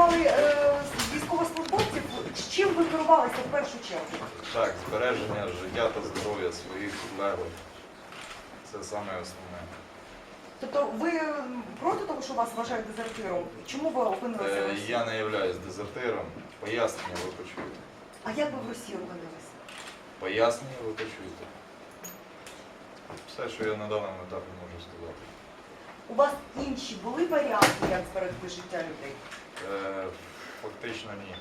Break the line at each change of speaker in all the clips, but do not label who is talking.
рятували е, військовослужбовців. Чим ви керувалися в першу чергу?
Так, збереження життя та здоров'я своїх підлеглих. Це саме основне.
Тобто ви проти того, що вас вважають дезертиром? Чому ви опинилися в
Е,
Росії?
Я не являюсь дезертиром. Пояснення ви почуєте.
А як ви в Росії опинилися?
Пояснення ви почуєте. Все, що я на даному етапі можу сказати.
У вас інші були варіанти, як зберегти життя людей?
Е, Фактично ні.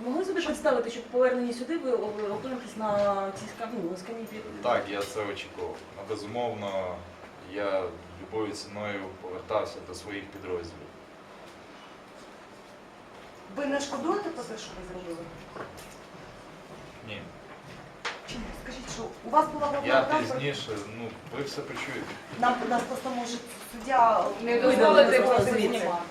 Ви могли собі представити, що по поверненні сюди ви опинитесь на цій скам'ї, ну, скам'ї.
Так, я це очікував. Безумовно, я любою ціною повертався до своїх підрозділів.
Ви не шкодуєте про те, що ви зробили?
Ні.
Що у вас була
Я пізніше, ну, ви все почуєте.
нам нас просто може суддя
Не
видалити
дозволити
просто
просто
звідси.
знімати.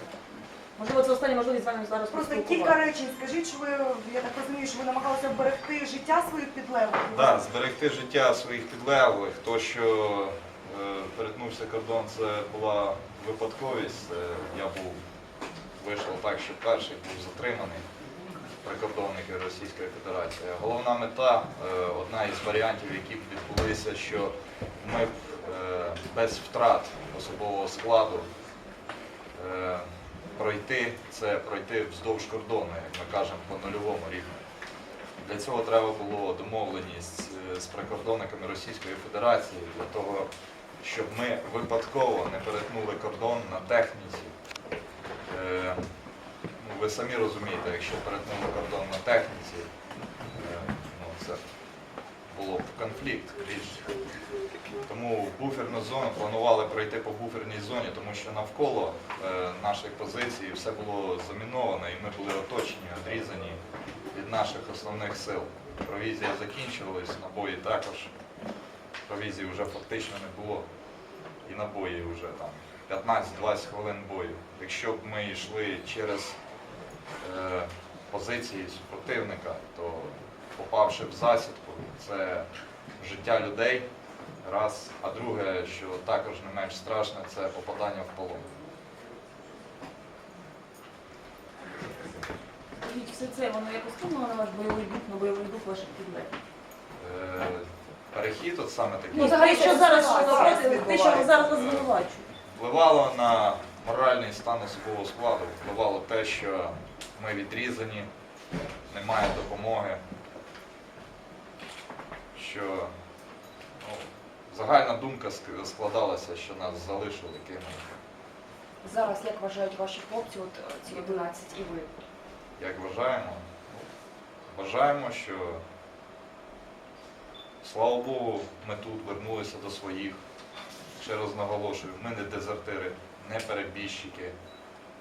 Можливо, це остання можливість з вами зараз
Просто
поспілкуватися.
кілька речень. Скажіть, що ви я так розумію, що ви намагалися вберегти життя своїх підлеглих.
Да, зберегти життя своїх підлеглих. То, що е, перетнувся кордон, це була випадковість. Це я був вийшло так, що перший був затриманий прикордонники Російської Федерації. Головна мета, е, одна із варіантів, які б відбулися, що ми б е, без втрат особового складу е, пройти це пройти вздовж кордону, як ми кажемо, по нульовому рівню. Для цього треба було домовленість з прикордонниками Російської Федерації для того, щоб ми випадково не перетнули кордон на техніці. Ви самі розумієте, якщо перетнули кордон на техніці, е, ну, це було б конфлікт більш. Тому буферну зону планували пройти по буферній зоні, тому що навколо е, наших позицій все було заміновано і ми були оточені, відрізані від наших основних сил. Провізія закінчилась, набої також. Провізії вже фактично не було. І набої вже там 15-20 хвилин бою. Якщо б ми йшли через позиції супротивника, то попавши в засідку, це життя людей. Раз, а друге, що також не менш страшне, це попадання в полон.
Все це, воно якось вплинуло на ваш бойовий дух, на бойовий дух ваших підлеглих?
Е, перехід от саме такий.
Ну,
взагалі,
те, що зараз,
ситуація
те, те, що ви зараз звинувачуєте.
Впливало на моральний стан особового складу, впливало те, що ми відрізані, немає допомоги, що ну, загальна думка складалася, що нас залишили кимось.
Зараз як вважають ваші хлопці, от е, ці 11 і ви?
Як вважаємо? Вважаємо, що слава Богу, ми тут вернулися до своїх. Ще раз наголошую, ми не дезертири, не перебіжчики,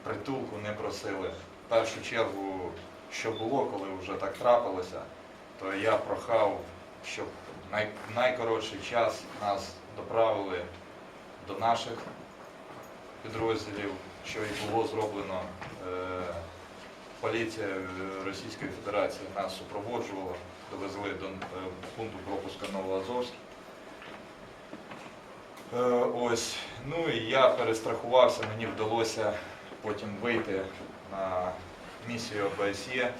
притулку не просили. Першу чергу, що було, коли вже так трапилося, то я прохав, щоб най- найкоротший час нас доправили до наших підрозділів, що і було зроблено. Е, Поліція е, Російської Федерації нас супроводжувала, довезли до е, пункту пропуска Новоазовськ. Е, Ось. Ну і я перестрахувався, мені вдалося потім вийти на місію ОБСЄ.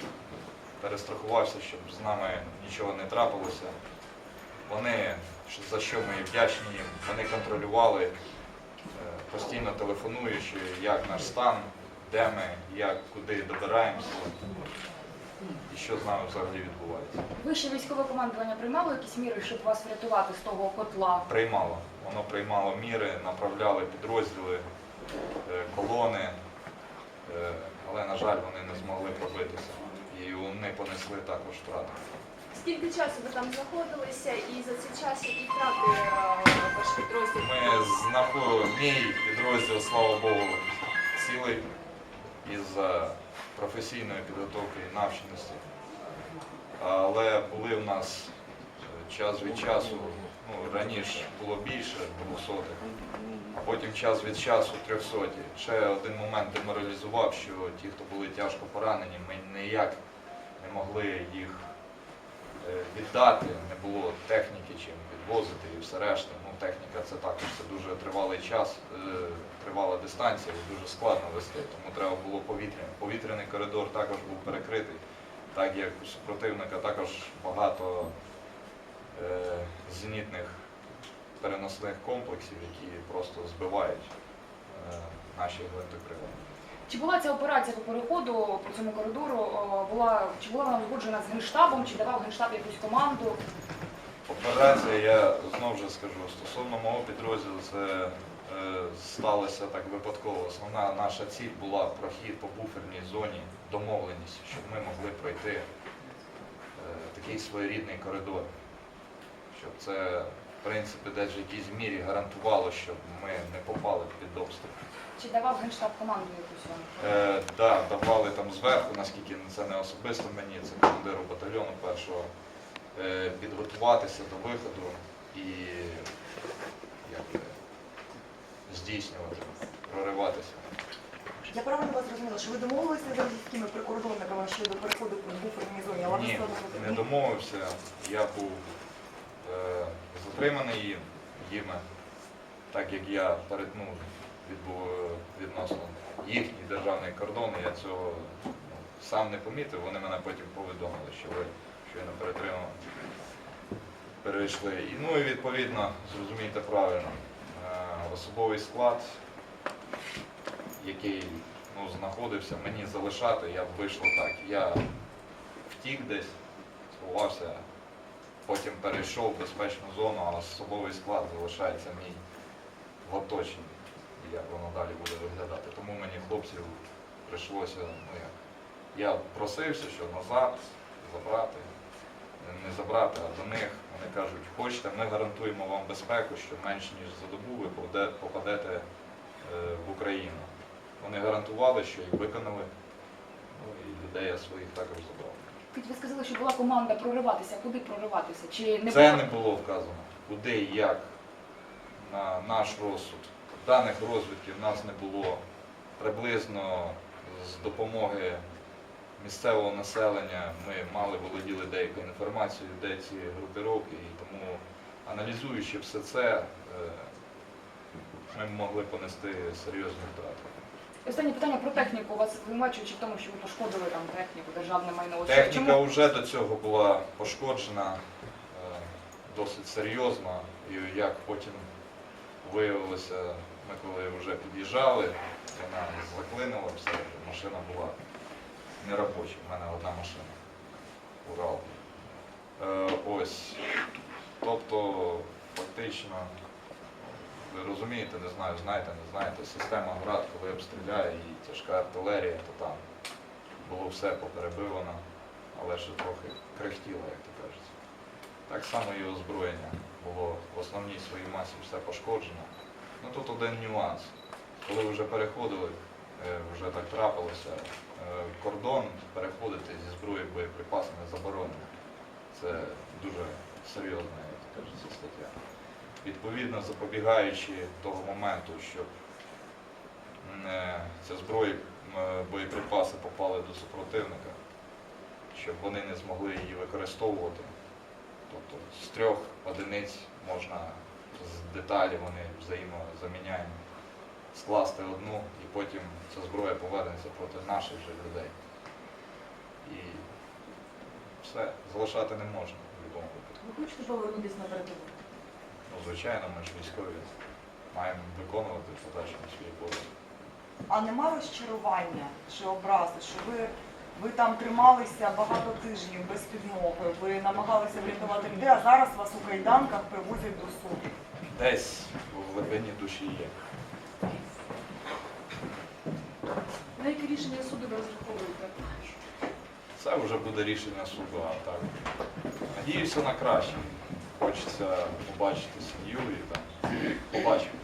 Перестрахувався, щоб з нами нічого не трапилося. Вони, за що ми вдячні їм, вони контролювали, е, постійно телефонуючи, як наш стан, де ми, як, куди добираємося і що з нами взагалі відбувається.
Вище військове командування приймало якісь міри, щоб вас врятувати з того котла?
Приймало. Воно приймало міри, направляли підрозділи, е, колони, е, але, на жаль, вони не змогли пробитися. І вони понесли також втрати.
Скільки часу ви там знаходилися і за цей час які втрати е, ваш підрозділ?
Ми знаходили мій підрозділ, слава Богу, цілий із професійної підготовки і навченості. Але були в нас е, час від часу, ну раніше було більше 200, а потім час від часу 300. Ще один момент деморалізував, що ті, хто були тяжко поранені, ми ніяк не могли їх е, віддати, не було техніки чим відвозити і все решта. Ну, техніка це також це дуже тривалий час, е, тривала дистанція дуже складно вести, тому треба було повітряний. Повітряний коридор також був перекритий, так як у супротивника також багато е, зенітних переносних комплексів, які просто збивають е, наші гвинтокрила.
Чи була ця операція по переходу по цьому коридору? о, Була чи була вона узгоджена з генштабом, чи давав генштаб якусь команду?
Операція, я знову ж скажу, стосовно мого підрозділу, це е, сталося так випадково. Основна наша ціль була прохід по буферній зоні, домовленість, щоб ми могли пройти е, такий своєрідний коридор. Щоб це, в принципі, десь в якійсь мірі гарантувало, щоб ми не попали під обстріл.
Чи давав генштаб команду якусь?
Е, да, давали там зверху, наскільки це не особисто мені, це командиру батальйону першого, е, підготуватися до виходу і як здійснювати, прориватися.
Я правильно вас зрозуміла, що ви домовилися з російськими прикордонниками щодо переходу по буферній зоні, але ви
Ні, не домовився. Я був затриманий їм, їми, так як я перетнув відносно їхній державний кордон, я цього ну, сам не помітив, вони мене потім повідомили, що ви щойно перетримали. Перейшли. І, ну і відповідно, зрозумійте правильно, е, особовий склад, який ну, знаходився, мені залишати, я б вийшло так. Я втік десь, сховався, потім перейшов в безпечну зону, а особовий склад залишається мій в оточенні. І як воно далі буде виглядати. Тому мені хлопців прийшлося, ну як, я просився, що назад забрати, не забрати, а до них вони кажуть, хочете, ми гарантуємо вам безпеку, що менш ніж за добу ви попадете е, в Україну. Вони гарантували, що і виконали, ну і людей я своїх також забрав.
Ви сказали, що була команда прориватися. Куди прориватися? Чи не
Це не було вказано. Куди і як на наш розсуд. Даних розвідки в нас не було приблизно з допомоги місцевого населення ми мали володіли деякою інформацією, де ці групіровки, і тому аналізуючи все це, е, ми могли понести серйозні втрати.
Останнє питання про техніку. У вас звинувачуючи в тому, що ви пошкодили там техніку, державне майно.
Техніка
чому-
вже до цього була пошкоджена е, досить серйозно, і як потім виявилося, ми коли вже під'їжджали, вона заклинила все, машина була неробоча, в мене одна машина. Урал. Е, ось. Тобто, фактично, розумієте, не знаю, знаєте, не знаєте, система град, коли обстріляє і тяжка артилерія, то там було все поперебивано, але ще трохи крихтіло, як то кажеться. Так само і озброєння було в основній своїй масі все пошкоджено. Ну тут один нюанс. Коли вже переходили, е, вже так трапилося, е, кордон переходити зі зброєю боєприпасами заборонено. Це дуже серйозна, як кажеться, стаття. Відповідно, запобігаючи того моменту, щоб е, ця зброя, боєприпаси попали до супротивника, щоб вони не змогли її використовувати. Тобто з трьох одиниць можна з деталі вони взаємозаміняємо, скласти одну і потім ця зброя повернеться проти наших же людей. І все, залишати не можна в будь-якому випадку.
Ви хочете повернутися на передову?
Ну, звичайно, ми ж військові маємо виконувати в подальшому свій обов'язок.
А нема розчарування чи образи, що ви, ви там трималися багато тижнів без підмоги, ви намагалися врятувати людей, а зараз вас у кайданках привозять до суду.
Десь в глибині душі є.
На яке рішення суду ви розраховуєте?
Це вже буде рішення суду, а так. Надіюся на краще. Хочеться побачити сім'ю і там побачимо.